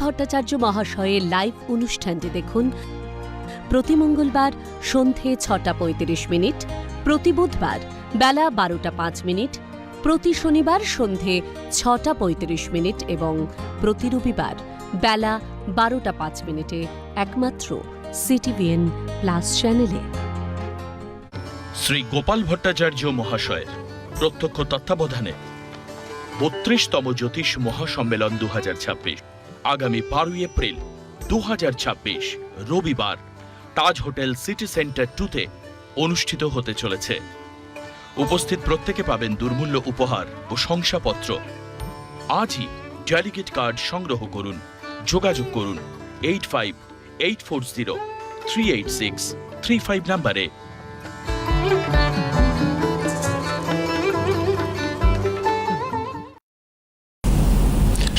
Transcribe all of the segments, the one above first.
ভট্টাচার্য মহাশয়ের লাইভ অনুষ্ঠানটি দেখুন। প্রতি মঙ্গলবার সন্ধে ছটা পঁয়ত্রিশ মিনিট, প্রতি বুধবার বেলা বারোটা পাঁচ মিনিট, প্রতি শনিবার সন্ধে ছটা পঁয়ত্রিশ মিনিট এবং প্রতি রবিবার বেলা বারোটা পাঁচ মিনিটে একমাত্র সিটিভিএন প্লাস চ্যানেলে শ্রী গোপাল ভট্টাচার্য মহাশয়ের প্রত্যক্ষ তত্ত্বাবধানে বত্রিশতম জ্যোতিষ মহাসম্মেলন দু হাজার ছাব্বিশ। আগামী বারোই এপ্রিল দু হাজার ছাব্বিশ রবিবার তাজ হোটেল সিটি সেন্টার টুতে অনুষ্ঠিত হতে চলেছে। উপস্থিত প্রত্যেকে পাবেন দুর্মূল্য উপহার ও শংসাপত্র। আজই ডেলিগেট কার্ড সংগ্রহ করুন, যোগাযোগ করুন eight five, eight four zero, three eight six, three five নাম্বারে।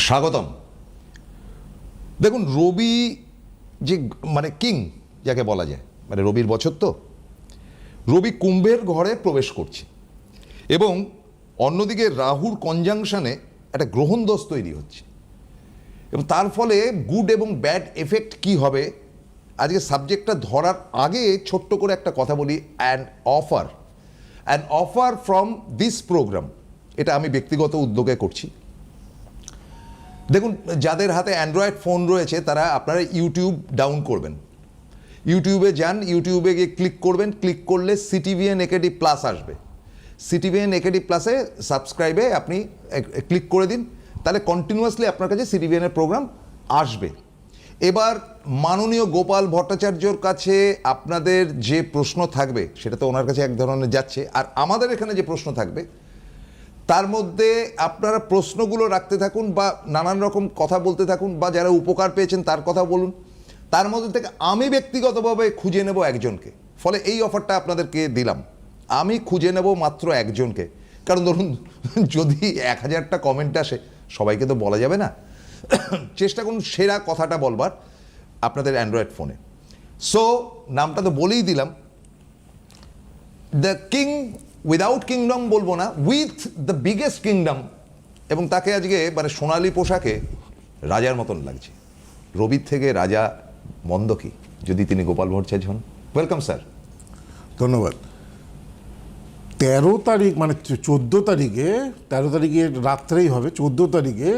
স্বাগতম। দেখুন, রবি যে মানে কিং যাকে বলা যায় মানে রবির বছর তো, রবি কুম্ভের ঘরে প্রবেশ করছে এবং অন্যদিকে রাহুর কনজাংশনে একটা গ্রহণ দোষ তৈরি হচ্ছে। এবং তার ফলে গুড এবং ব্যাড এফেক্ট কি হবে? আজকে সাবজেক্টটা ধরার আগে ছোট্ট করে একটা কথা বলি an offer an offer from this program এটা আমি ব্যক্তিগত উদ্যোগে করছি। দেখুন, যাদের হাতে অ্যান্ড্রয়েড ফোন রয়েছে, তারা আপনারা ইউটিউব ডাউন করবেন। ইউটিউবে যান ইউটিউবে গিয়ে ক্লিক করবেন। ক্লিক করলে সিটিভিএন একেডি প্লাস আসবে। সিটিভিএন একেডি প্লাসে সাবস্ক্রাইবে আপনি ক্লিক করে দিন। তাহলে কন্টিনিউয়াসলি আপনার কাছে সিটিভিএনের প্রোগ্রাম আসবে। এবার মাননীয় গোপাল ভট্টাচার্যর কাছে আপনাদের যে প্রশ্ন থাকবে, সেটা তো ওনার কাছে এক ধরনের যাচ্ছে। আর আমাদের এখানে যে প্রশ্ন থাকবে তার মধ্যে আপনারা প্রশ্নগুলো রাখতে থাকুন বা নানান রকম কথা বলতে থাকুন বা যারা উপকার পেয়েছেন তার কথা বলুন। তার মধ্যে থেকে আমি ব্যক্তিগতভাবে খুঁজে নেব একজনকে। ফলে এই অফারটা আপনাদেরকে দিলাম। আমি খুঁজে নেব মাত্র একজনকে। কারণ ধরুন, যদি এক হাজারটা কমেন্ট আসে, সবাইকে তো বলা যাবে না। চেষ্টা করুন সেরা কথাটা বলবার আপনাদের অ্যান্ড্রয়েড ফোনে সো নামটা তো বলেই দিলাম। দ্য কিং উইদাউট কিংডম বলব না উইথ দ্য বিগেস্ট কিংডম এবং তাকে আজকে মানে সোনালি পোশাকে রাজার মতন লাগছে। রবির থেকে রাজা মন্দ কি, যদি তিনি গোপাল ভট্টাচার্য হন? ওয়েলকাম স্যার ধন্যবাদ। তেরো তারিখ মানে চোদ্দ তারিখে, তেরো তারিখে রাত্রেই হবে, চোদ্দ তারিখে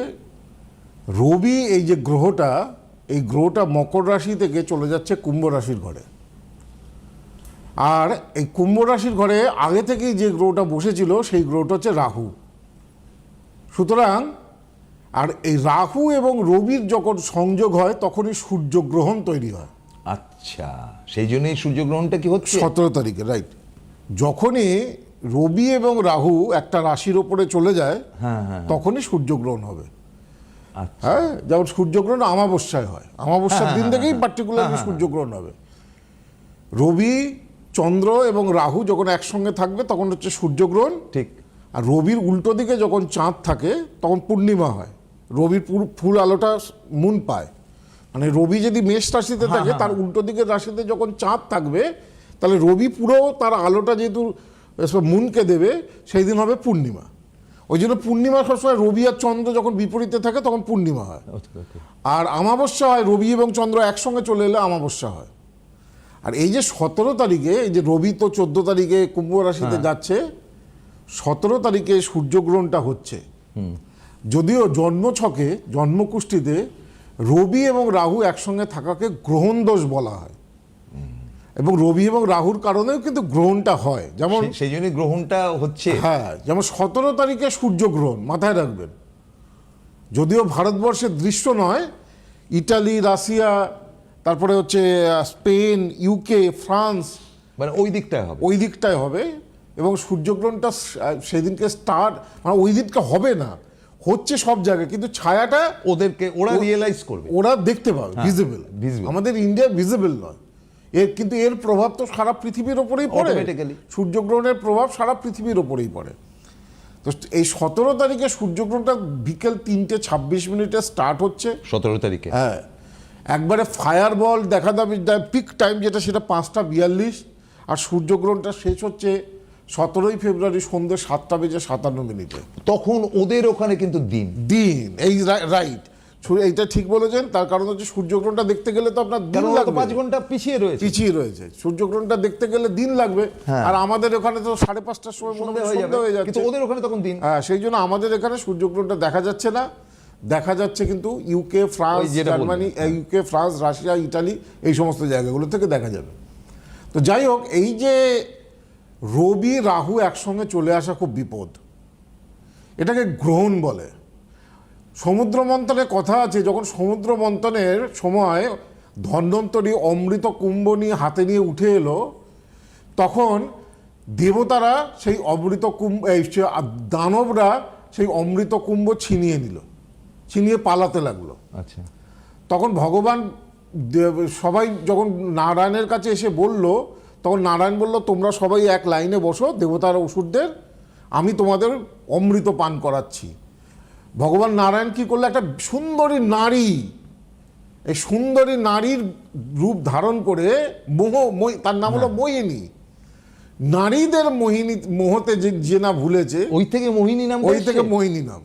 রবি এই যে গ্রহটা, এই গ্রহটা মকর রাশি থেকে চলে যাচ্ছে কুম্ভ রাশির ঘরে। আর এই কুম্ভ রাশির ঘরে আগে থেকেই যে গ্রহটা বসেছিল সেই গ্রহটা হচ্ছে রাহু। সুতরাং আর এই রাহু এবং রবির যখন সংযোগ হয় তখনই সূর্যগ্রহণ তৈরি হয়। আচ্ছা সেই জন্যই সূর্যগ্রহণটা কি হচ্ছে? সতেরো তারিখে রাইট যখনই রবি এবং রাহু একটা রাশির ওপরে চলে যায় হ্যাঁ হ্যাঁ তখনই সূর্যগ্রহণ হবে। আচ্ছা। হ্যাঁ যেমন সূর্যগ্রহণ অমাবস্যায় হয়। অমাবস্যার দিন থেকেই পার্টিকুলারলি সূর্যগ্রহণ হবে। রবি চন্দ্র এবং রাহু যখন একসঙ্গে থাকবে তখন হচ্ছে সূর্যগ্রহণ। ঠিক। আর রবির উল্টো দিকে যখন চাঁদ থাকে তখন পূর্ণিমা হয়। রবির পুরো ফুল আলোটা মুন পায়। মানে রবি যদি মেষ রাশিতে থাকে তার উল্টো দিকের রাশিতে যখন চাঁদ থাকবে তাহলে রবি পুরো তার আলোটা যেহেতু মুনকে দেবে সেই দিন হবে পূর্ণিমা। ওই জন্য পূর্ণিমা সবসময় রবি আর চন্দ্র যখন বিপরীতে থাকে তখন পূর্ণিমা হয়। আর অমাবস্যা হয় রবি এবং চন্দ্র একসঙ্গে চলে এলে অমাবস্যা হয়। আর এই যে সতেরো তারিখে এই যে রবি তো চোদ্দ তারিখে কুম্ভ রাশিতে যাচ্ছে সতেরো তারিখে সূর্যগ্রহণটা হচ্ছে। যদিও জন্মছকে জন্মকুষ্ঠিতে রবি এবং রাহু একসঙ্গে থাকাকে গ্রহণ দোষ বলা হয়। এবং রবি এবং রাহুর কারণেও কিন্তু গ্রহণটা হয়। যেমন সেই জন্যই গ্রহণটা হচ্ছে। হ্যাঁ যেমন সতেরো তারিখে সূর্যগ্রহণ মাথায় রাখবেন। যদিও ভারতবর্ষের দৃশ্য নয় ইটালি রাশিয়া তারপরে হচ্ছে স্পেন ইউকে ফ্রান্স মানে ওই দিকটায় হবে। ওই দিকটায় হবে। এবং সূর্যগ্রহণটা সেদিনকে স্টার্ট মানে ওই দিনটা হবে না। হচ্ছে সব জায়গায় কিন্তু ছায়াটা ওদেরকে ওরা রিয়েলাইজ করবে। ওরা দেখতে পাবে ভিজিবল আমাদের ইন্ডিয়া ভিজিবল নয়। এর কিন্তু এর প্রভাব তো সারা পৃথিবীর ওপরেই পড়ে। সূর্যগ্রহণের প্রভাব সারা পৃথিবীর ওপরেই পড়ে। তো এই সতেরো তারিখে সূর্যগ্রহণটা বিকেল তিনটে ছাব্বিশ মিনিটে স্টার্ট হচ্ছে। সতেরো তারিখে। হ্যাঁ। একবারে ফায়ার বল দেখা যাবে পিক টাইম যেটা সেটা পাঁচটা বিয়াল্লিশ আর সূর্যগ্রহণটা শেষ হচ্ছে সতেরোই ফেব্রুয়ারি সন্ধ্যে সাতটা বেজে সাতান্ন মিনিটে। তখন ওদের ওখানে কিন্তু দিন। দিন এই রাইট এইটা ঠিক বলেছেন তার কারণ হচ্ছে সূর্যগ্রহণটা দেখতে গেলে তো আপনার দিন লাগবে। পাঁচ ঘণ্টা পিছিয়ে রয়েছে। পিছিয়ে রয়েছে। সূর্যগ্রহণটা দেখতে গেলে দিন লাগবে হ্যাঁ। আর আমাদের ওখানে তো সাড়ে পাঁচটার সময় মনে হয় হয়ে যাবে। কিন্তু ওদের ওখানে তখন দিন। হ্যাঁ সেই জন্য আমাদের এখানে সূর্যগ্রহণটা দেখা যাচ্ছে না। দেখা যাচ্ছে কিন্তু UK France Germany UK France Russia Italy এই সমস্ত জায়গাগুলো থেকে দেখা যাবে। তো যাই হোক এই যে রবি রাহু একসঙ্গে চলে আসা খুব বিপদ। এটাকে গ্রহণ বলে। সমুদ্র মন্থনের কথা আছে যখন সমুদ্র মন্থনের সময় ধন্বন্তরী অমৃত কুম্ভ নিয়ে হাতে নিয়ে উঠে এলো তখন দেবতারা সেই অমৃত কুম্ভ দানবরা সেই অমৃত কুম্ভ ছিনিয়ে নিল। ছিনিয়ে পালাতে লাগল। আচ্ছা। তখন ভগবান সবাই যখন নারায়ণের কাছে এসে বলল তখন নারায়ণ বলল তোমরা সবাই এক লাইনে বসো দেবতার ওষুধদের আমি তোমাদের অমৃত পান করাচ্ছি। ভগবান নারায়ণ কি করল? একটা সুন্দরী নারী এই সুন্দরী নারীর রূপ ধারণ করে মোহ মই- তার নাম হলো মোহিনী। নারীদের মোহিনী মোহতে যে যে না ভুলেছে ওই থেকে মোহিনী নাম ওই থেকে মোহিনী নাম।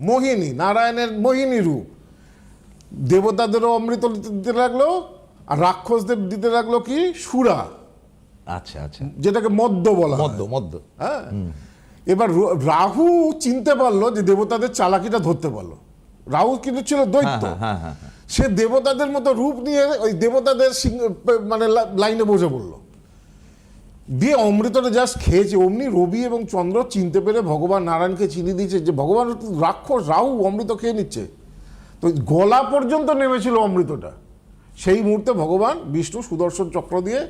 মোহিনী নারায়ণের মোহিনী রূপ। দেবতাদেরও অমৃত দিতে লাগল আর রাক্ষসদের দিতে লাগল কি? সুরা। আচ্ছা আচ্ছা। যেটাকে মদ্য বলা মদ্য মদ্য। হ্যাঁ। এবার রাহু চিনতে পারল যে দেবতাদের চালাকিটা ধরতে পারল। রাহু কিন্তু ছিল হ্যাঁ দৈত্য। হ্যাঁ হ্যাঁ। সে দেবতাদের মতো রূপ নিয়ে ওই দেবতাদের সিং- মানে লাইনে বসে পড়ল। দিয়ে অমৃতটা জাস্ট খেয়েছে অমনি রবি এবং চন্দ্র চিনতে পেরে ভগবান নারায়ণকে চিনি দিয়েছে যে ভগবান রাক্ষস রাহু অমৃত খেয়ে নিচ্ছে। তো গলা পর্যন্ত নেমেছিল অমৃতটা। সেই মুহূর্তে ভগবান বিষ্ণু সুদর্শন চক্র দিয়ে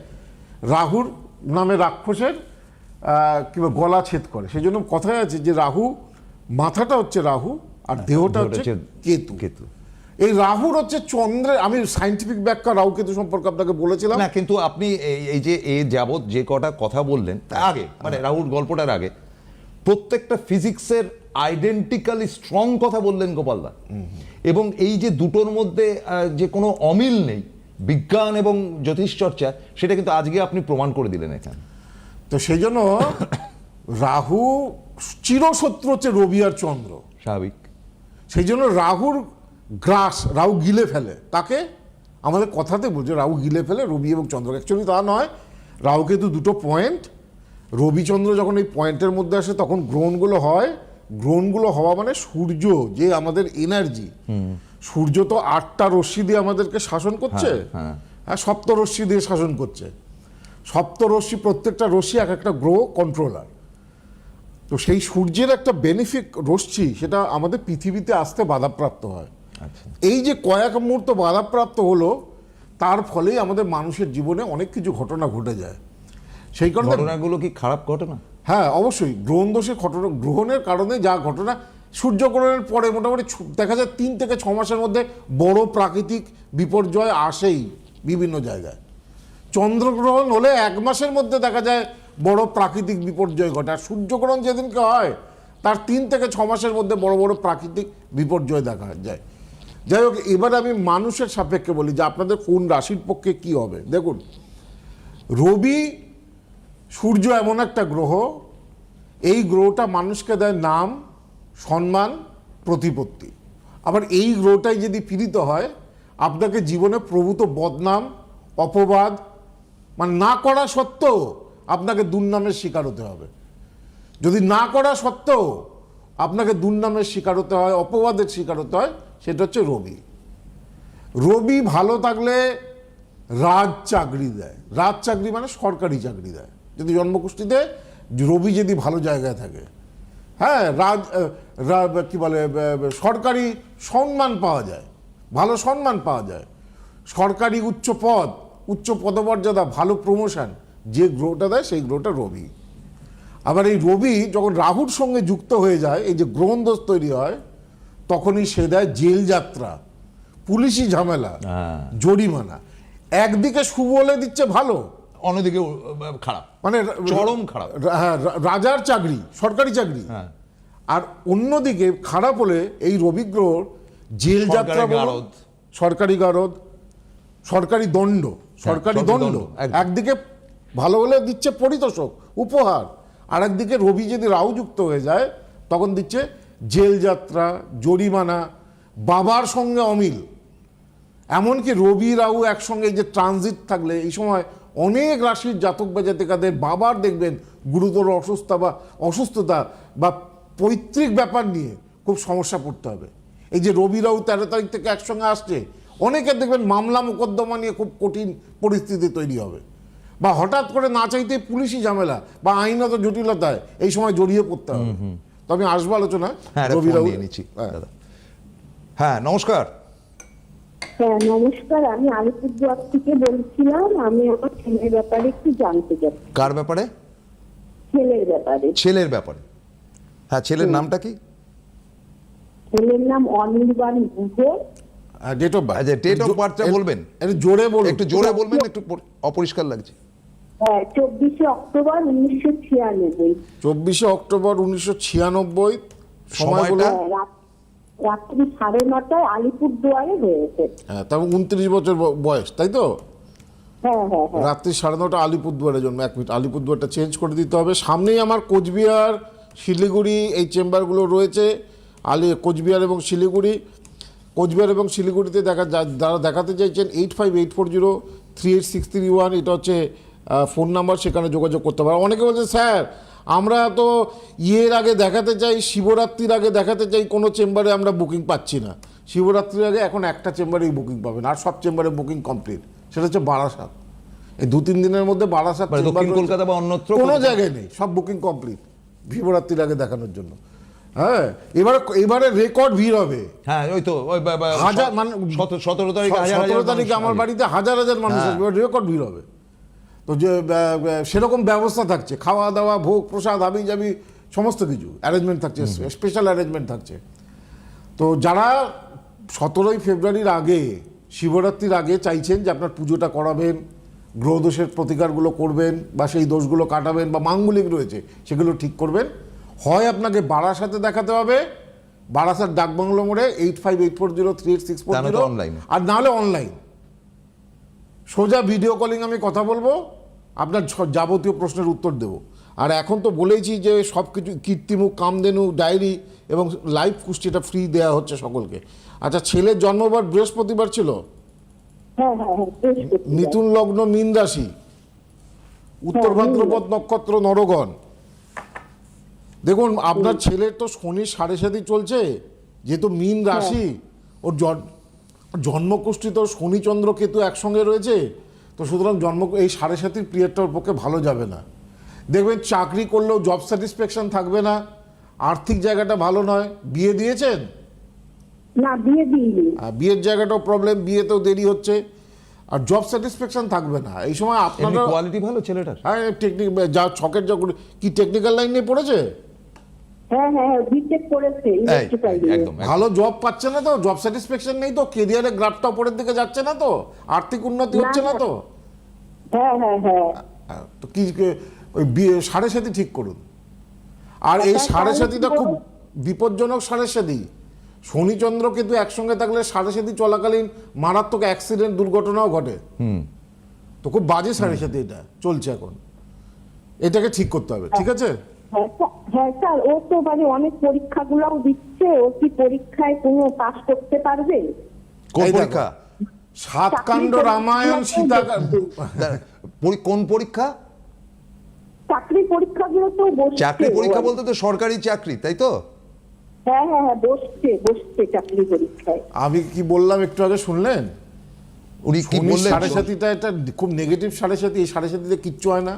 রাহুর নামে রাক্ষসের আহ, কিংবা গলা ছেদ করে। সেই জন্য কথায় আছে যে রাহু মাথাটা হচ্ছে রাহু আর দেহটা হচ্ছে কেতু। কেতু। এই রাহুর হচ্ছে চন্দ্রের আমি সাইন্টিফিক ব্যাখ্যা রাহু কেতু সম্পর্কে আপনাকে বলেছিলাম। না কিন্তু আপনি এই- যে এ যাবৎ যে কটা কথা বললেন তার আগে মানে রাহুল গল্পটার আগে প্রত্যেকটা ফিজিক্সের আইডেন্টিক্যালি স্ট্রং কথা বললেন গোপালদা এবং এই যে দুটোর মধ্যে যে কোনো অমিল নেই বিজ্ঞান এবং জ্যোতিষ চর্চা সেটা কিন্তু আজকে আপনি প্রমাণ করে দিলেন এখানে। তো সেই জন্য রাহু চিরশত্রু হচ্ছে রবি আর চন্দ্র। স্বাভাবিক। সেই জন্য রাহুর গ্রাস রাউ গিলে ফেলে তাকে আমাদের কথাতে বলছে রাহু গিলে ফেলে রবি এবং চন্দ্র অ্যাকচুয়ালি তা নয় রাহু কিন্তু দুটো পয়েন্ট রবিচন্দ্র যখন এই পয়েন্টের মধ্যে আসে তখন গ্রহণগুলো হয়। গ্রহণগুলো হওয়া মানে সূর্য যে আমাদের এনার্জি সূর্য তো আটটা রশ্মি দিয়ে আমাদেরকে শাসন করছে। হ্যাঁ। হ্যাঁ। সপ্ত রশ্মি দিয়ে শাসন করছে। সপ্ত রশ্মি প্রত্যেকটা রশ্মি এক একটা গ্রহ কন্ট্রোলার তো সেই সূর্যের একটা বেনিফিট রশ্মি সেটা আমাদের পৃথিবীতে আসতে বাধাপ্রাপ্ত হয়। এই যে কয়েক মুহূর্ত বাধাপ্রাপ্ত হলো তার ফলেই আমাদের মানুষের জীবনে অনেক কিছু ঘটনা ঘটে যায়। সেই কারণে ঘটনাগুলো কি খারাপ ঘটনা হ্যাঁ অবশ্যই। গ্রহণ দোষের ঘটনা গ্রহণের কারণে যা ঘটনা সূর্যগ্রহণের পরে মোটামুটি দেখা যায় তিন থেকে ছ মাসের মধ্যে বড় প্রাকৃতিক বিপর্যয় আসেই বিভিন্ন জায়গায়। চন্দ্রগ্রহণ হলে এক মাসের মধ্যে দেখা যায় বড় প্রাকৃতিক বিপর্যয় ঘটে। আর সূর্যগ্রহণ যেদিনকে হয় তার তিন থেকে ছ মাসের মধ্যে বড় বড় প্রাকৃতিক বিপর্যয় দেখা যায়। যাই হোক, এবার আমি মানুষের সাপেক্ষে বলি যে আপনাদের কোন রাশির পক্ষে কি হবে। দেখুন, রবি, সূর্য এমন একটা গ্রহ, এই গ্রহটা মানুষকে দেয় নাম, সম্মান, প্রতিপত্তি। আবার এই গ্রহটাই যদি পীড়িত হয়, আপনাকে জীবনে প্রভূত বদনাম, অপবাদ মানে না করা সত্ত্বেও আপনাকে দুর্নামের শিকার হতে হবে। যদি না করা সত্ত্বেও আপনাকে দুর্নামের শিকার হতে হয়, অপবাদের শিকার হতে হয়, সেটা হচ্ছে রবি। রবি ভালো থাকলে রাজ চাকরি দেয়। রাজ চাকরি মানে সরকারি চাকরি দেয়। যদি জন্মকুষ্ঠিতে রবি যদি ভালো জায়গায় থাকে হ্যাঁ রাজ কি বলে সরকারি সম্মান পাওয়া যায়, ভালো সম্মান পাওয়া যায়। সরকারি উচ্চ পদ, উচ্চ পদমর্যাদা, ভালো প্রমোশন যে গ্রহটা দেয়, সেই গ্রহটা রবি। আবার এই রবি যখন রাহুর সঙ্গে যুক্ত হয়ে যায় এই যে গ্রহণ দোষ তৈরি হয় তখনই সে দেয় জেল যাত্রা পুলিশি ঝামেলা হ্যাঁ। জরিমানা একদিকে শুভ বলে দিচ্ছে ভালো অন্যদিকে খারাপ মানে চরম খারাপ। হ্যাঁ, রাজার চাকরি সরকারি চাকরি হ্যাঁ। আর অন্যদিকে খারাপ হলে এই রবি গ্রহ জেল যাত্রা। সরকারি গারদ সরকারি দণ্ড সরকারি সরকারি দণ্ড দণ্ড, একদিকে ভালো হলে দিচ্ছে পরিতোষক উপহার আর একদিকে রবি যদি রাহু যুক্ত হয়ে যায়, তখন দিচ্ছে জেল যাত্রা, জরিমানা, বাবার সঙ্গে অমিল। এমনকি রবি রাহু একসঙ্গে যে ট্রানজিট থাকলে, এই সময় অনেক রাশির জাতক বা জাতিকাদের বাবার দেখবেন গুরুতর অসুস্থতা বা অসুস্থতা বা পৈতৃক ব্যাপার নিয়ে খুব সমস্যা পড়তে হবে। এই যে রবি রাহু তেরো তারিখ থেকে একসঙ্গে আসছে, অনেকে দেখবেন মামলা মোকদ্দমা নিয়ে খুব কঠিন পরিস্থিতি তৈরি হবে। বা হঠাৎ করে না চাইতে পুলিশি ঝামেলা বা আইনত জটিলতায় এই সময় জড়িয়ে পড়তে হবে। তো আমি আসব আলোচনা হ্যাঁ হ্যাঁ। হ্যাঁ নমস্কার। হ্যাঁ নমস্কার। আমি আলিপুরদুয়ার থেকে বলছিলাম আমি আমার ছেলের ব্যাপারে একটু জানতে চাই। কার ব্যাপারে? ছেলের ব্যাপারে। ছেলের ব্যাপারে। হ্যাঁ ছেলের নামটা কি? ছেলের নাম Anirban Guha. Date of birth আচ্ছা, date of birth টা বলবেন? একটু জোরে বলুন। একটু জোরে বলবেন একটু অপরিষ্কার লাগছে। চব্বিশে অক্টোবর উনিশশো ছিয়ানব্বই। চব্বিশে অক্টোবর উনিশশো ছিয়ানব্বই সময়টা? হ্যাঁ, রাত- রাত্রি সাড়ে নটায় আলিপুরদুয়ারে হয়েছে হ্যাঁ তারপর উনত্রিশ বছর বয়স তাই তো? হ্যাঁ হ্যাঁ হ্যাঁ। রাত্রি সাড়ে নটা আলিপুরদুয়ারের জন্য এক মিনিট আলিপুরদুয়ারটা চেঞ্জ করে দিতে হবে। সামনেই আমার কোচবিহার শিলিগুড়ি এই চেম্বারগুলো রয়েছে। আলি কোচবিহার এবং শিলিগুড়ি। কোচবিহার এবং শিলিগুড়িতে দেখা যা- যারা দেখাতে চাইছেন eight five eight four zero three eight six three one এটা হচ্ছে ফোন নাম্বার সেখানে যোগাযোগ করতে পারো। অনেকে বলছে স্যার আমরা তো ইয়ের আগে দেখাতে চাই শিবরাত্রির আগে দেখাতে চাই কোনো চেম্বারে আমরা বুকিং পাচ্ছি না। শিবরাত্রির আগে এখন একটা চেম্বারেই বুকিং পাবেন আর সব চেম্বারে বুকিং কমপ্লিট। সেটা হচ্ছে বারাসাত। এই দু তিন দিনের মধ্যে বারাসাত মানে। কলকাতা বা অন্যত্র কোনো জায়গায় নেই সব বুকিং কমপ্লিট শিবরাত্রির আগে দেখানোর জন্য। হ্যাঁ এবারে এবারে রেকর্ড ভিড় হবে। হ্যাঁ ওই তো ওই হাজার মানে সতেরো- তারিখে সতেরো তারিখে আমার বাড়িতে হাজার হাজার মানুষ হ্যাঁ। আসবে রেকর্ড ভিড় হবে। তো যে সেরকম ব্যবস্থা থাকছে। খাওয়া দাওয়া ভোগ প্রসাদ হাবি যাবি সমস্ত কিছু অ্যারেঞ্জমেন্ট থাকছে স্পেশাল অ্যারেঞ্জমেন্ট থাকছে। তো যারা সতেরোই ফেব্রুয়ারির আগে শিবরাত্রির আগে চাইছেন যে আপনার পুজোটা করাবেন গ্রহদোষের প্রতিকারগুলো করবেন বা সেই দোষগুলো কাটাবেন বা মাঙ্গলিক রয়েছে সেগুলো ঠিক করবেন হয় আপনাকে বারাসাতে দেখাতে হবে বারাসাত ডাকবাংলো মোড়ে eight five eight four zero three eight six four zero এ। আর নাহলে অনলাইন সোজা ভিডিও কলিং আমি কথা বলব আপনার যাবতীয় প্রশ্নের উত্তর দেব। আর এখন তো বলেইছি যে সব কিছু কীর্তিমুখ কামধেনু ডায়েরি এবং লাইভ কুষ্টিটা ফ্রি দেওয়া হচ্ছে সকলকে। আচ্ছা ছেলের জন্মবার বৃহস্পতিবার ছিল? হ্যাঁ হ্যাঁ হ্যাঁ। মিথুন লগ্ন মীন রাশি। উত্তর হ্যাঁ, ভাদ্রপদ নক্ষত্র নরগণ। দেখুন আপনার ছেলের তো শনি সাড়ে সাতই চলছে যেহেতু মীন রাশি ওর জন- জন্মকুষ্ঠি তো শনিচন্দ্র কেতু একসঙ্গে রয়েছে তো সুতরাং জন্ম এই সাড়ে সাতির পিরিয়ডটা ওর পক্ষে ভালো যাবে না। দেখবেন চাকরি করলেও জব স্যাটিসফ্যাকশন থাকবে না আর্থিক জায়গাটা ভালো নয়। বিয়ে দিয়েছেন? না বিয়ে দিইনি। আর বিয়ের জায়গাটাও প্রবলেম বিয়েতেও দেরি হচ্ছে। আর জব স্যাটিসফ্যাকশন থাকবে না। এই সময় আপনার কোয়ালিটি ভালো ছেলেটার। হ্যাঁ টেকনিক যা ছকের যা কি টেকনিক্যাল লাইন নিয়ে পড়েছে? হ্যাঁ হ্যাঁ বিটেক করেছে একদম একদম। ভালো জব পাচ্ছে না তো? জব স্যাটিসফ্যাকশন নেই তো? কেরিয়ারের গ্রাফটা উপরের দিকে যাচ্ছে না তো? আর্থিক উন্নতি হচ্ছে না। তো? হ্যাঁ হ্যাঁ হ্যাঁ। হ্যাঁ, তো কি ওই সাড়ে সাথী ঠিক করুন। আর এই আচ্ছা, সাড়ে সাথীটা খুব বিপজ্জনক সাড়ে সাথী শনিচন্দ্র কিন্তু একসঙ্গে থাকলে সাড়ে সাথী চলাকালীন মারাত্মক অ্যাক্সিডেন্ট দুর্ঘটনাও ঘটে। তো খুব বাজে সাড়ে সাথী এটা চলছে এখন। এটাকে ঠিক করতে হবে ঠিক আছে? হ্যাঁ স্যার- হ্যাঁ ও তো মানে অনেক পরীক্ষাগুলোও দিচ্ছে ও কি পরীক্ষায় কোনো পাস করতে পারবে? কোন পরীক্ষা? সাতকাণ্ড চাকরি রামায়ণ সীতা কোন পরীক্ষা? চাকরি পরীক্ষাগুলো তো চাকরি পরীক্ষা বলতে তো সরকারি চাকরি তাই তো? হ্যাঁ হ্যাঁ হ্যাঁ বসছে বসছে চাকরি পরীক্ষায়। আমি কি বললাম একটু আগে শুনলেন? উনি কি বললেন? সাড়ে সাথীটা এটা খুব নেগেটিভ সাড়ে সাথী এই সাড়ে সাথীতে কিচ্ছু হয় না।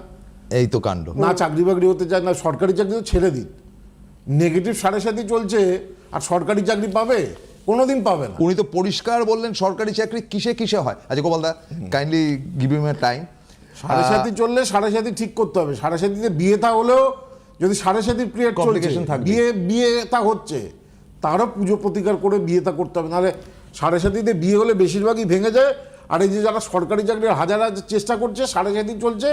এই তো কাণ্ড। না চাকরি বাকরি হতে চায় না সরকারি চাকরি তো ছেড়ে দিন। নেগেটিভ সাড়ে সাথী চলছে আর সরকারি চাকরি পাবে কোনোদিন পাবে না। উনি তো পরিষ্কার বললেন সরকারি চাকরি কিসে কিসে হয়? আচ্ছা গোপাল দা কাইন্ডলি গিভ ইম এ টাইম সাড়ে সাথী চললে সাড়ে সাথী ঠিক করতে হবে। সাড়ে সাথীতে বিয়ে তা হলেও যদি সাড়ে সাথীর পিরিয়ড চলছে থাকে বিয়ে বিয়ে তা হচ্ছে তারও পুজো প্রতিকার করে বিয়ে তা করতে হবে। নাহলে সাড়ে সাথীতে বিয়ে হলে বেশিরভাগই ভেঙে যায় আর এই যে যারা সরকারি চাকরির হাজার হাজার চেষ্টা করছে সাড়ে সাথী চলছে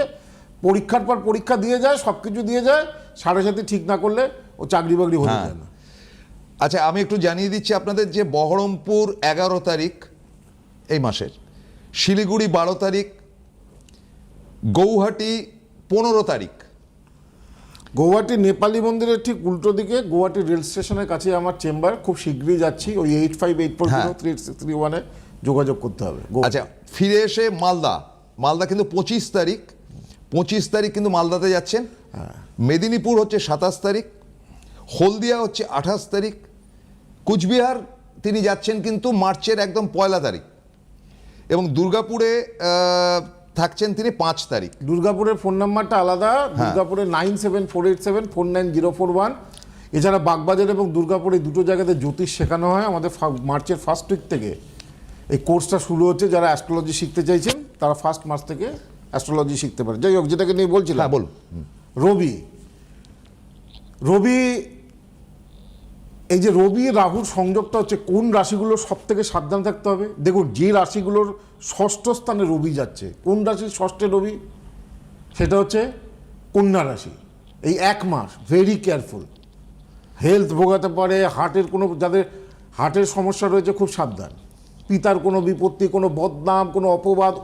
পরীক্ষার পর পরীক্ষা দিয়ে যায় সব কিছু দিয়ে যায় সাড়ে সাথে ঠিক না করলে ও চাকরি বাকরি হতে হ্যাঁ। যায় না আচ্ছা আমি একটু জানিয়ে দিচ্ছি আপনাদের যে বহরমপুর এগারো তারিখ এই মাসের শিলিগুড়ি বারো তারিখ গৌহাটি পনেরো তারিখ গৌহাটি নেপালি মন্দিরের ঠিক উল্টো দিকে গৌহাটি রেল স্টেশনের কাছে আমার চেম্বার খুব শীঘ্রই যাচ্ছি ওই এইট ফাইভ এইট ফোর হ্যাঁ। থ্রি থ্রি ওয়ানে যোগাযোগ করতে হবে আচ্ছা ফিরে এসে মালদা মালদা কিন্তু পঁচিশ তারিখ পঁচিশ তারিখ কিন্তু মালদাতে যাচ্ছেন। মেদিনীপুর হচ্ছে সাতাশ তারিখ হলদিয়া হচ্ছে আঠাশ তারিখ কুচবিহার তিনি যাচ্ছেন কিন্তু মার্চের একদম পয়লা তারিখ এবং দুর্গাপুরে থাকছেন তিনি পাঁচ তারিখ। দুর্গাপুরের ফোন নাম্বারটা আলাদা হ্যাঁ। দুর্গাপুরের nine seven four eight seven four nine zero four one. এছাড়া বাগবাজার এবং দুর্গাপুর এই দুটো জায়গাতে জ্যোতিষ শেখানো হয় আমাদের ফা- মার্চের ফার্স্ট উইক থেকে। এই কোর্সটা শুরু হচ্ছে যারা অ্যাস্ট্রোলজি শিখতে চাইছেন তারা ফার্স্ট মাস থেকে অ্যাস্ট্রোলজি শিখতে পারে। যাই হোক যেটাকে নিয়ে বলছিলাম। হ্যাঁ বলুন। রবি। রবি এই যে রবি রাহুর সংযোগটা হচ্ছে কোন রাশিগুলো সব থেকে সাবধান থাকতে হবে? দেখুন যে রাশিগুলোর ষষ্ঠ স্থানে রবি যাচ্ছে কোন রাশির ষষ্ঠে রবি? সেটা হচ্ছে কন্যা রাশি। এই এক মাস ভেরি কেয়ারফুল হেলথ ভোগাতে পারে হার্টের কোনো যাদের হার্টের সমস্যা রয়েছে খুব সাবধান। পিতার কোনো বিপত্তি, কোনো বদনাম, কোনো অপবাদ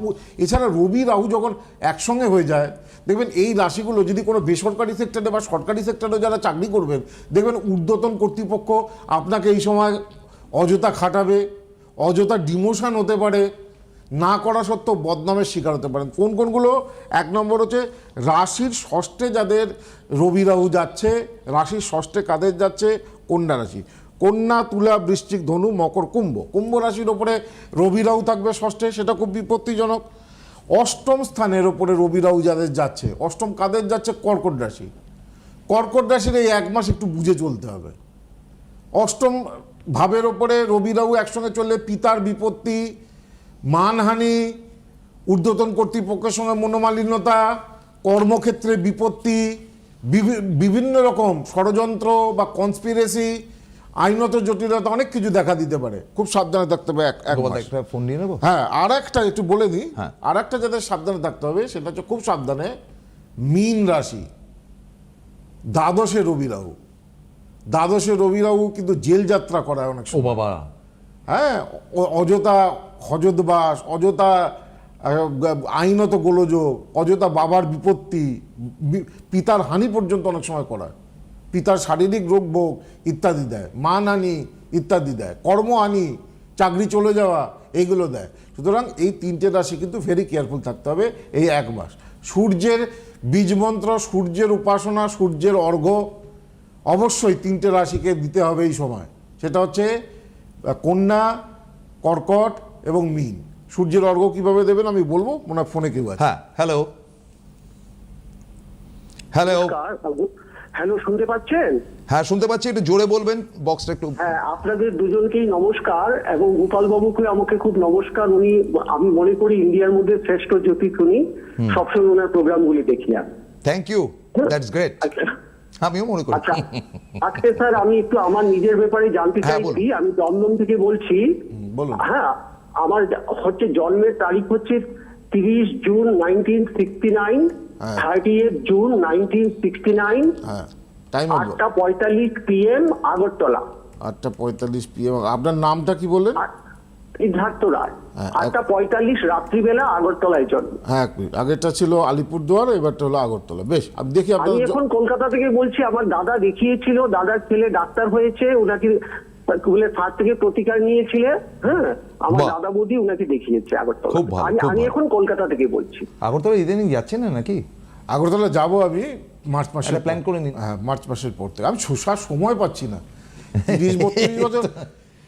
এছাড়া রবি, রাহু যখন একসঙ্গে হয়ে যায়, দেখবেন এই রাশিগুলো যদি কোনো বেসরকারি সেক্টরে বা সরকারি সেক্টরে যারা চাকরি করবেন, দেখবেন ঊর্ধ্বতন কর্তৃপক্ষ আপনাকে এই সময় অযথা খাটাবে, অযথা ডিমোশন হতে পারে, না করা সত্ত্বেও বদনামের শিকার হতে পারেন। কোন কোনগুলো? এক নম্বর হচ্ছে রাশির ষষ্ঠে যাদের রবি, রাহু যাচ্ছে, রাশির ষষ্ঠে কাদের যাচ্ছে? কন্যা রাশি। কন্যা তুলা বৃশ্চিক ধনু, মকর কুম্ভ। কুম্ভ রাশির ওপরে রবি রাহু থাকবে ষষ্ঠে, সেটা খুব বিপত্তিজনক। অষ্টম স্থানের ওপরে রবি রাহু যাদের যাচ্ছে, অষ্টম কাদের যাচ্ছে? কর্কট রাশি। কর্কট রাশির এই এক মাস একটু বুঝে চলতে হবে। অষ্টম ভাবের ওপরে রবি রাহু একসঙ্গে চললে পিতার বিপত্তি, মানহানি, ঊর্ধ্বতন কর্তৃপক্ষের সঙ্গে মনোমালিন্যতা, কর্মক্ষেত্রে বিপত্তি, বিভি- বিভিন্ন রকম ষড়যন্ত্র বা কনস্পিরেসি আইনত জটিলতা অনেক কিছু দেখা দিতে পারে। খুব সাবধানে থাকতে হবে এক এক একটা ফোন নিয়ে নেব? হ্যাঁ আর একটা একটু বলে দিই। হ্যাঁ। আর একটা যাদের সাবধানে থাকতে হবে সেটা হচ্ছে খুব সাবধানে মীন রাশি দ্বাদশে রবি রাহু। দ্বাদশে রবি রাহু কিন্তু জেল যাত্রা করায় অনেক ও বাবা। হ্যাঁ অযথা হজদবাস অযথা আইনত গোলযোগ অযথা বাবার বিপত্তি পিতার হানি পর্যন্ত অনেক সময় করায়। পিতার শারীরিক রোগ ভোগ ইত্যাদি দেয়। মান আনি ইত্যাদি দেয়। কর্ম আনি চাকরি চলে যাওয়া এইগুলো দেয়। সুতরাং এই তিনটে রাশি কিন্তু ভেরি কেয়ারফুল থাকতে হবে এই এক মাস। সূর্যের বীজমন্ত্র সূর্যের উপাসনা সূর্যের অর্ঘ্য অবশ্যই তিনটে রাশিকে দিতে হবে এই সময়। সেটা হচ্ছে কন্যা কর্কট এবং মিন। সূর্যের অর্ঘ্য কীভাবে দেবেন আমি বলব? মনে হয় ফোনে কেউ আছে। হ্যাঁ হ্যালো হ্যালো হ্যালো শুনতে পাচ্ছেন? হ্যাঁ শুনতে পাচ্ছি একটু জোরে বলবেন বক্সটা একটু হ্যাঁ আপনাদের দুজনকেই নমস্কার এবং গোপাল বাবুকে আমাকে খুব নমস্কার উনি আমি মনে করি ইন্ডিয়ার মধ্যে শ্রেষ্ঠ জ্যোতিষ উনি। সবসময় ওনার প্রোগ্রামগুলি দেখি আমি। থ্যাংক ইউ দ্যাটস গ্রেট আচ্ছা। আমিও মনে করি। আচ্ছা। আজকে স্যার আমি একটু আমার নিজের ব্যাপারে জানতে হ্যাঁ। চাইছি আমি দমদম থেকে বলছি। বলুন। হ্যাঁ আমার হচ্ছে জন্মের তারিখ হচ্ছে তিরিশ June nineteen sixty nine. Thirty June nineteen sixty nine time আটটা পঁয়তাল্লিশ পিএম আগরতলা। আটটা পঁয়তাল্লিশ পিএম আপনার নামটা কি বললেন? সিদ্ধার্থ রায়। হ্যাঁ, আটটা পঁয়তাল্লিশ রাত্রিবেলা আগরতলায় জন্ম। হ্যাঁ এক মিনিট। আগেরটা ছিল আলিপুরদুয়ার এবারটা হলো আগরতলা। বেশ আমি দেখি আমি এখন কলকাতা থেকে বলছি আমার দাদা দেখিয়েছিল দাদার ছেলে ডাক্তার হয়েছে ওনাকে বলে স্যার থেকে প্রতিকার নিয়েছিলে হ্যাঁ? আমার দাদা বৌদি ওনাকে দেখিয়েছে আগরতলা। আমি আমি এখন কলকাতা থেকে বলছি। আগরতলা ইদানিং যাচ্ছে না নাকি? আগরতলা যাব আমি মার্চ মাসে plan করে নিন। হ্যাঁ মার্চ মাসের পর থেকে। আমি শোষার সময় পাচ্ছি না। তিরিশ বত্রিশ বছর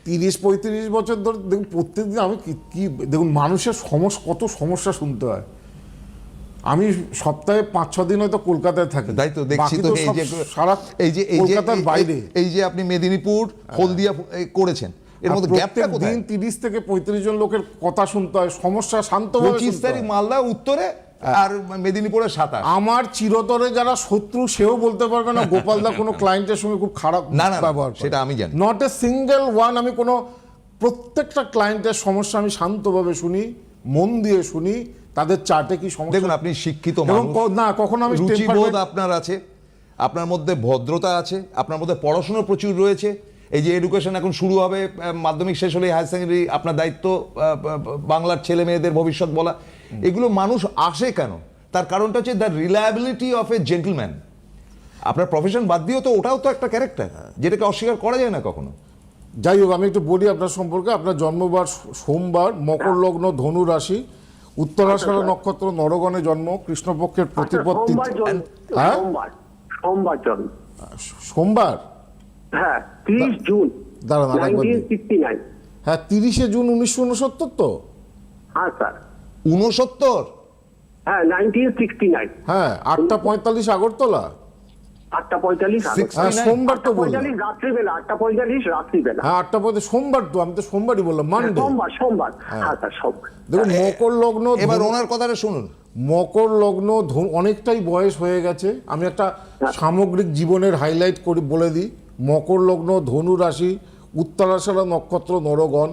তিরিশ পঁয়ত্রিশ বছর ধরে দেখুন প্রত্যেকদিন আমি কি কি দেখুন মানুষের সমস্যা কত সমস্যা শুনতে হয়। আমি সপ্তাহে পাঁচ ছ দিন হয়তো কলকাতায় থাকি। তাই তো দেখছি তো এই যে সারা এই যে এই যে কলকাতার বাইরে। এই যে আপনি মেদিনীপুর হলদিয়া করেছেন। এর মধ্যে গ্যাপটা কোথায়? দিন তিরিশ থেকে পঁয়ত্রিশ জন লোকের কথা শুনতে হয় সমস্যা শান্তভাবে পঁচিশ শুনতে তারিখ মালদা উত্তরে আর মেদিনীপুরে সাতাশ। আমার চিরতরে যারা শত্রু সেও বলতে পারবে না। গোপালদা কোনো ক্লায়েন্টের সঙ্গে খুব খারাপ না, না, না, ব্যবহার সেটা আমি জানি। নট এ সিঙ্গেল ওয়ান আমি কোনো প্রত্যেকটা ক্লায়েন্টের সমস্যা আমি শান্তভাবে শুনি মন দিয়ে শুনি। তাদের চার্টে কি সমস্যা? দেখুন আপনি শিক্ষিত মানুষ। না কখনো আমি রুচিবোধ আপনার আছে আপনার মধ্যে ভদ্রতা আছে আপনার মধ্যে পড়াশোনা প্রচুর রয়েছে এই যে এডুকেশন এখন শুরু হবে মাধ্যমিক শেষ হলে হায়ার সেকেন্ডারি আপনার দায়িত্ব বাংলার ছেলে মেয়েদের ভবিষ্যৎ বলা এগুলো মানুষ আসে কেন? তার কারণটা হচ্ছে the reliability of a gentleman আপনার প্রফেশন বাদ দিয়েও তো ওটাও তো একটা ক্যারেক্টার যেটাকে অস্বীকার করা যায় না কখনো। যাই হোক আমি একটু বলি আপনার সম্পর্কে আপনার জন্মবার সোমবার মকর লগ্ন ধনু রাশি উত্তরাষাঢ় নক্ষত্র নরগণে জন্ম কৃষ্ণপক্ষের প্রতিপদ প্রতিপত্তি সোমবার হ্যাঁ? সোমবার সোমবার জন্ম। সোমবার? হ্যাঁ তিরিশ জুন দাঁড়ান, আরেকবার হ্যাঁ তিরিশে জুন উনিশশো উনসত্তর তো? হ্যাঁ স্যার। উনসত্তর? হ্যাঁ নাইনটিন সিক্সটি নাইন হ্যাঁ আটটা পঁয়তাল্লিশ আগরতলা। আটটা পঁয়তাল্লিশ হ্যাঁ সোমবার তো পঁয়তাল্লিশ রাত্রিবেলা আটটা পঁয়তাল্লিশ রাত্রিবেলা। হ্যাঁ আটটা পঁয়তাল্লিশ সোমবার তো আমি তো সোমবারই বললাম মানডে সোমবার সোমবার। হ্যাঁ। স্যার সোমবার। দেখুন মকর লগ্ন এবার ওনার কথাটা শুনুন। মকর লগ্ন অনেকটাই বয়স হয়ে গেছে। আমি একটা সামগ্রিক জীবনের হাইলাইট করে বলে দিই। মকর লগ্ন ধনু রাশি উত্তরাষাঢ় নক্ষত্র নরগণ।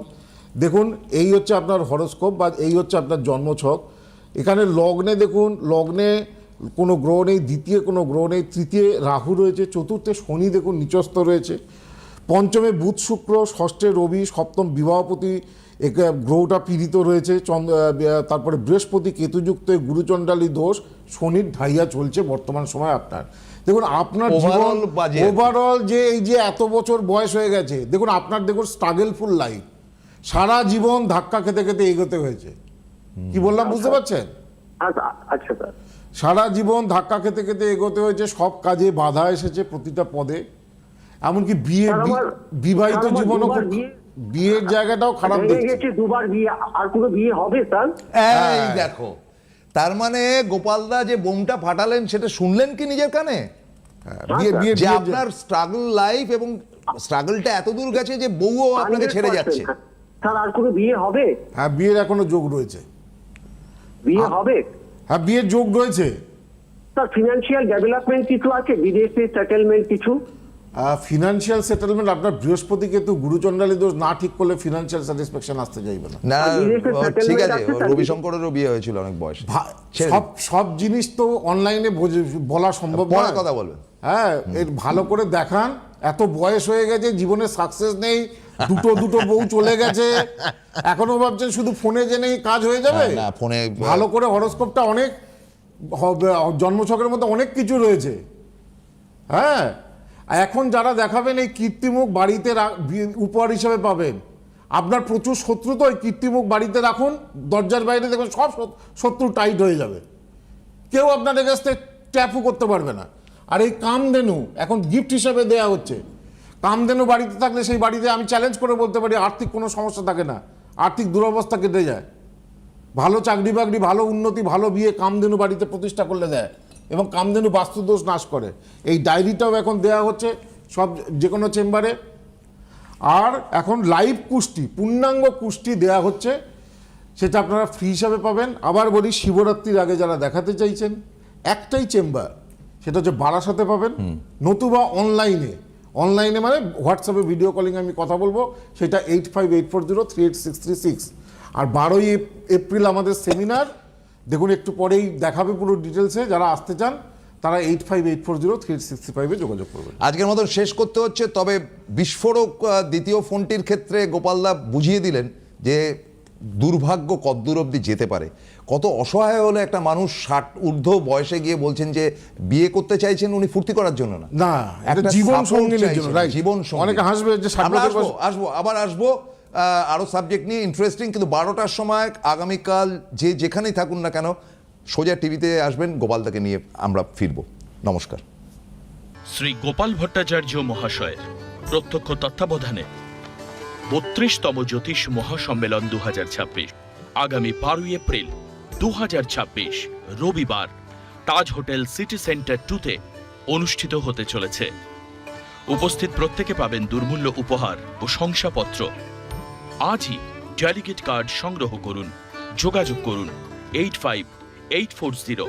দেখুন এই হচ্ছে আপনার হরস্কোপ বা এই হচ্ছে আপনার জন্মছক। এখানে লগ্নে দেখুন লগ্নে কোনো গ্রহ নেই দ্বিতীয় কোনো গ্রহ নেই তৃতীয় রাহু রয়েছে চতুর্থে শনি দেখুন নিচস্থ রয়েছে পঞ্চমে বুধ শুক্র ষষ্ঠে রবি সপ্তম বিবাহপতি একে গ্রহটা পীড়িত রয়েছে চন্দ্র তারপরে বৃহস্পতি কেতুযুক্ত গুরুচণ্ডালী দোষ শনির ঢাইয়া চলছে বর্তমান সময় আপনার। দেখুন আপনার জীবন ওভারঅল যে এই যে এত বছর বয়স হয়ে গেছে দেখুন আপনার দেখুন স্ট্রাগলফুল লাইফ সারা জীবন ধাক্কা খেতে খেতে এগোতে হয়েছে। কি বললাম বুঝতে পারছেন? আচ্ছা আচ্ছা স্যার। সারা জীবন ধাক্কা খেতে খেতে এগোতে হয়েছে সব কাজে বাধা এসেছে প্রতিটা পদে। এমনকি বিয়ে বিবাহিত জীবনও খুব- বিয়ের জায়গাটাও খারাপ ভেঙে দেখছে। গেছে দুবার বিয়ে। আর কোনো বিয়ে হবে স্যার? এই দেখো তার মানে গোপালদা যে বোমটা ফাটালেন সেটা শুনলেন কি নিজের কানে? বিয়ে বিয়ে যে বিয়ের আপনার স্ট্রাগল লাইফ এবং স্ট্রাগলটা এত দূর গেছে যে বউও আপনাকে ছেড়ে যাচ্ছে। স্যার আর কোনো বিয়ে হবে? হ্যাঁ বিয়ের এখনও যোগ রয়েছে। বিয়ে হবে? হ্যাঁ বিয়ের যোগ রয়েছে? স্যার ফিনান্সিয়াল ডেভেলপমেন্ট কিছু আছে বিদেশে সেটেলমেন্ট কিছু? ফিনান্সিয়াল সেটেলমেন্ট আপনার বৃহস্পতি কিন্তু গুরুচণ্ডালী দোষ না ঠিক করলে ফিনান্সিয়াল স্যাটিসফ্যাকশন আসতে চাইবে না। না ঠিক আছে রবিশঙ্করেরও বিয়ে হয়েছিল অনেক বয়স। সব সব জিনিস তো অনলাইনে বলা সম্ভব নয়। কথা বলবেন। হ্যাঁ এর ভালো করে দেখান এত বয়স হয়ে গেছে জীবনে সাকসেস নেই দুটো দুটো বউ চলে গেছে এখনও ভাবছেন শুধু ফোনে জেনেই কাজ হয়ে যাবে? না, ফোনে ভালো করে হরস্কোপটা অনেক জন্মছকের মধ্যে অনেক কিছু রয়েছে। হ্যাঁ এখন যারা দেখাবেন এই কীর্তিমুখ বাড়িতে উপহার হিসেবে পাবেন। আপনার প্রচুর শত্রু তো ওই কীর্তিমুখ বাড়িতে রাখুন, দরজার বাইরে দেখবেন সব শত্রু টাইট হয়ে যাবে। কেউ আপনার কাছে ট্যাপও করতে পারবে না। আর এই কামধেনু, এখন গিফট হিসেবে দেয়া হচ্ছে। কামধেনু বাড়িতে থাকলে সেই বাড়িতে আমি চ্যালেঞ্জ করে বলতে পারি, আর্থিক কোনো সমস্যা থাকে না। আর্থিক দুরবস্থা কেটে যায়। ভালো চাকরি বাকরি ভালো উন্নতি, ভালো বিয়ে কামধেনু বাড়িতে প্রতিষ্ঠা করলে দেয়। এবং কামধেনু বাস্তুদোষ নাশ করে। এই ডায়েরিটাও এখন দেয়া হচ্ছে সব যে কোনো চেম্বারে। আর এখন লাইভ কুষ্টি পূর্ণাঙ্গ কুষ্টি দেয়া হচ্ছে সেটা আপনারা ফ্রি হিসাবে পাবেন। আবার বলি শিবরাত্রির আগে যারা দেখাতে চাইছেন একটাই চেম্বার সেটা হচ্ছে বারাসাতে পাবেন। নতুবা অনলাইনে। অনলাইনে মানে হোয়াটসঅ্যাপে ভিডিও কলিং আমি কথা বলব সেটা eight five eight four zero three eight six three six. আর বারোই এপ্রিল আমাদের সেমিনার দেখুন একটু পরেই দেখাবে পুরো ডিটেলসে যারা আসতে চান তারা eight five eight four zero three eight six ফাইভে যোগাযোগ করবেন। আজকের মতন শেষ করতে হচ্ছে তবে বিস্ফোরক দ্বিতীয় ফোনটির ক্ষেত্রে গোপালদা বুঝিয়ে দিলেন যে দুর্ভাগ্য কদ্দূর অব্দি যেতে পারে। কত অসহায় হলে একটা মানুষ ষাট ঊর্ধ্ব বয়সে গিয়ে বলছেন যে বিয়ে করতে চাইছেন উনি ফুর্তি করার জন্য না। না এটা একটা জীবন জন্য জীবন অনেকে হাসবে যে আসব আবার আসব। আহ, আরও সাবজেক্ট নিয়ে ইন্টারেস্টিং কিন্তু বারোটার সময় আগামীকাল যে যেখানেই থাকুন না কেন সোজা টিভিতে আসবেন গোপালদাকে নিয়ে আমরা ফিরবো। নমস্কার। শ্রী গোপাল ভট্টাচার্য মহাশয়ের প্রত্যক্ষ তত্ত্বাবধানে বত্রিশতম জ্যোতিষ মহাসম্মেলন দু আগামী বারোই এপ্রিল দু হাজার ছাব্বিশ রবিবার তাজ হোটেল সিটি সেন্টার টুতে অনুষ্ঠিত হতে চলেছে। উপস্থিত প্রত্যেকে পাবেন দুর্মূল্য উপহার ও শংসাপত্র। আজই ডেলিগেট কার্ড সংগ্রহ করুন, যোগাযোগ করুন eight five, eight four zero,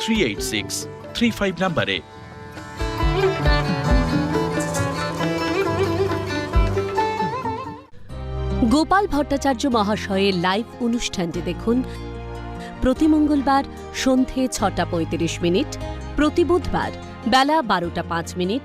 three eight six, three five নাম্বারে। গোপাল ভট্টাচার্য মহাশয়ের লাইভ অনুষ্ঠানটি দেখুন প্রতি মঙ্গলবার সন্ধে ছটা পঁয়ত্রিশ মিনিট, প্রতি বুধবার বেলা বারোটা পাঁচ মিনিট